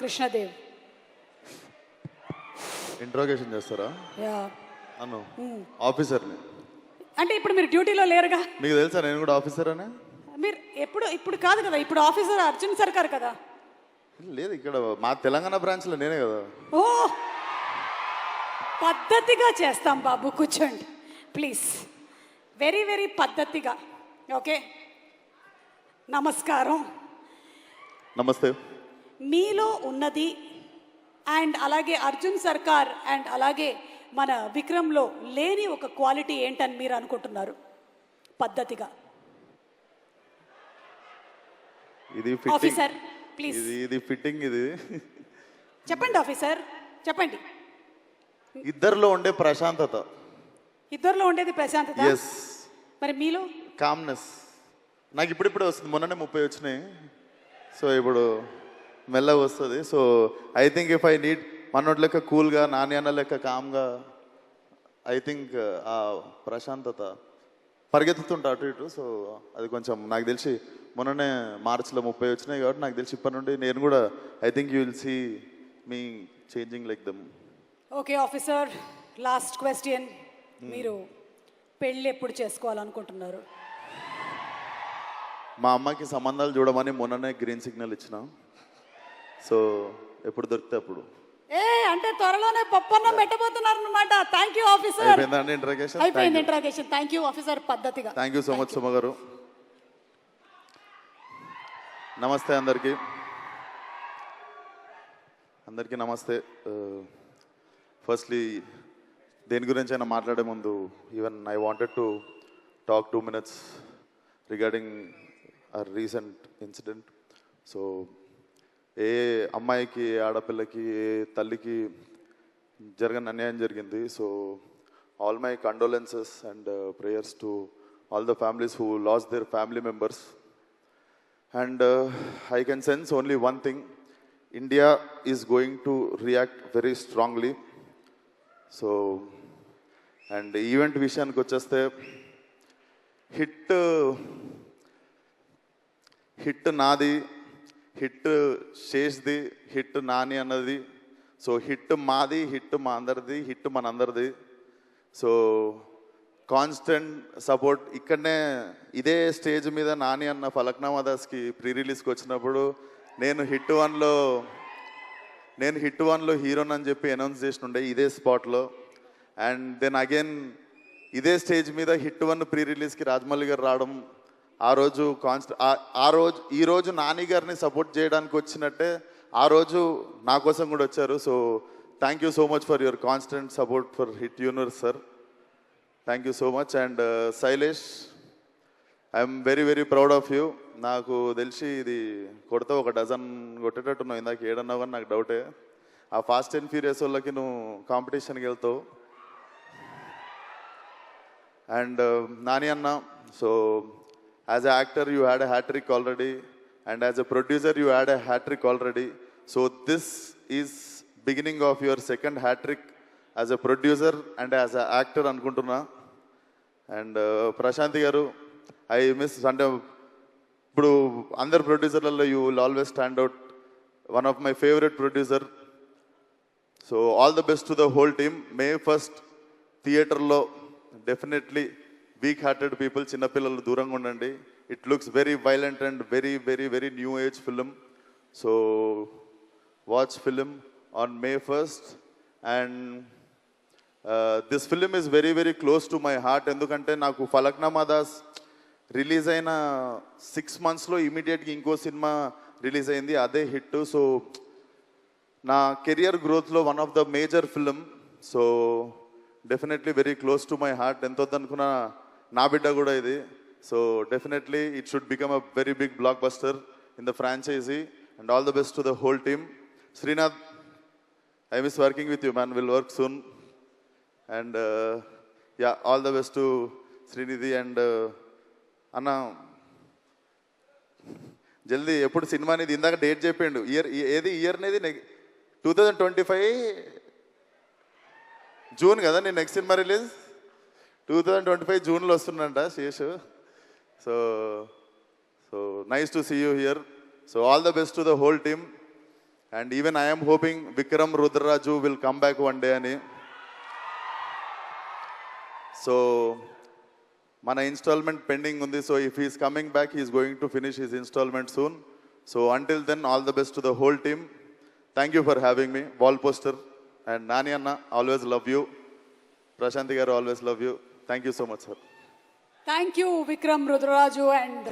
Krishnadev. Interrogation చేస్తారా? Yeah. నన్ను ఆఫీసర్ని అంటే ఇప్పుడు మీరు డ్యూటీలో లేరుగా? మీకు తెలుసా నేను కూడా ఆఫీసర్ అని? మీరు ఎప్పుడు ఇప్పుడు కాదు కదా ఇప్పుడు ఆఫీసర్ అర్జున్ సర్కార్ కదా. లేదు ఇక్కడ మా తెలంగాణ బ్రాంచ్లో నేనే కదా. ఓ! పద్ధతిగా చేస్తాం బాబు కూర్చోండి. ప్లీజ్ వెరీ వెరీ పద్ధతిగా. ఓకే నమస్కారం. నమస్తే. మీలో ఉన్నది అండ్ అలాగే అర్జున్ సర్కార్ అండ్ అలాగే మన విక్రమ్లో లేని ఒక క్వాలిటీ ఏంటని మీరు అనుకుంటున్నారు? పద్ధతిగా. ఇది ఆఫీసర్ ప్లీజ్. ఇది ఇది ఫిట్టింగ్ ఇది. చెప్పండి ఆఫీసర్ చెప్పండి. ఇద్దరిలో ఉండే ప్రశాంతత. ఇద్దరిలో ఉండేది ప్రశాంతత? ఎస్ మరి మీలో? కామ్నెస్ నాకు ఇప్పుడిప్పుడే వస్తుంది. మొన్ననే ముప్పై వచ్చినాయి. సో ఇప్పుడు మెల్లగా వస్తుంది. So I think if I need మనోటి లెక్క కూల్గా నాని అన్న లెక్క కామ్గా ఐ థింక్ ఆ ప్రశాంతత పరిగెత్తుతుంటా అటు ఇటు. సో అది కొంచెం నాకు తెలిసి మొన్ననే మార్చిలో ముప్పై వచ్చినాయి కాబట్టి నాకు తెలిసి ఇప్పటి నుండి నేను కూడా I think you will see me changing like them okay officer last question మీరు పెళ్ళి ఎప్పుడు చేసుకోవాలనుకుంటున్నారు? మా అమ్మకి సంబంధాలు చూడమని మొన్ననే గ్రీన్ సిగ్నల్ ఇచ్చిన. సో ఎప్పుడు దొరికితే అప్పుడు. ఏ అంటే త్వరలోనే పప్పన్నం పెట్టబోతున్నారు అనమాట థ్యాంక్ యూ ఆఫీసర్ అయిపోయిందండి ఇంట్రగేషన్ అయిపోయింది ఇంట్రాగేషన్ థ్యాంక్ యూ ఆఫీసర్ పద్ధతిగా. Thank you so much Suma గారు నమస్తే అందరికీ. అందరికీ నమస్తే. ఫస్ట్లీ దేని గురించి అయినా మాట్లాడే ముందు even I wanted to talk two minutes regarding uh recent incident so ఏ అమ్మాయికి ఆడపిల్లకి ఏ తల్లికి జరగని అన్యాయం జరిగింది. So all my condolences and prayers to all the families who lost their family members and I can sense only one thing India is going to react very strongly so and event విషయానికి వచ్చేస్తే hit hit నాది hit శేష్ది hit Nani అన్నది. So hit మాది hit మా అందరిది hit మనందరిది. So constant support ఇక్కడనే ఇదే స్టేజ్ మీద నాని అన్న ఫలక్నామా దాస్కి ప్రీ రిలీజ్కి వచ్చినప్పుడు నేను హిట్ వన్లో నేను హిట్ వన్లో హీరోని అని చెప్పి అనౌన్స్ చేసినుండే ఇదే స్పాట్లో. అండ్ దెన్ అగైన్ ఇదే స్టేజ్ మీద హిట్ వన్ ప్రీ రిలీజ్కి రాజమౌళి గారు రావడం ఆ రోజు కాన్స్ట్ ఆ- రోజు ఈ రోజు నాని గారిని సపోర్ట్ చేయడానికి వచ్చినట్టే ఆ రోజు నా కోసం కూడా వచ్చారు. So thank you so much for your constant support for hit universe sir thank you so much and Shailesh I'm very very proud of you నాకు తెలిసి ఇది కొడితే ఒక డజన్ కొట్టేటట్టున్నావు ఇందాక ఏడన్నావు కానీ నాకు డౌటే ఆ ఫాస్ట్ అండ్ ఫ్యూరియస్ వాళ్ళకి నువ్వు కాంపిటీషన్కి వెళ్తావు. అండ్ uh, నాని అన్న so as a actor you had a hattrick already and as a producer you had a hattrick already so this is beginning of your second hattrick as a producer and as a actor అనుకుంటున్నా. And Prashanthi గారు I miss అంటే ఇప్పుడు అందరు ప్రొడ్యూసర్లలో you will always stand out one of my favourite producer so all the best to the whole team May first థియేటర్లో definitely week hearted people చిన్నపిల్లలు దూరంగా ఉండండి. It looks very violent and very very very new age film so watch film on May first and this film is very very close to my heart ఎందుకంటే నాకు Falaknuma Das release అయిన six మంత్స్లో ఇమీడియట్గా ఇంకో సినిమా రిలీజ్ అయింది అదే హిట్. సో నా career గ్రోత్లో one of the major film so definitely very close to my heart ఎంత వద్దనుకున్నా నా బిడ్డ కూడా ఇది. So definitely it should become a very big blockbuster in the franchise and all the best to the whole team Srinath I miss working with you man will work soon and ya all the best to Srinidhi and అన్న జల్దీ ఎప్పుడు cinema అనేది ఇందాక date చెప్పిండు. Year ఏది? Year అనేది two thousand twenty five June కదా నేను next cinema release two thousand twenty five జూన్లో వస్తుందంట Seshu so so nice to see you here so all the best to the whole team and even I'm hoping Vikram Rudraraju will come back one day అని. So మన instalment pending ఉంది. So if he's coming back he's going to finish his installment soon so until then all the best to the whole team thank you for having me wall poster and Nani అన్న always love you Prashanti గారు always love you thank you so much sir thank you Vikram Rudraraju and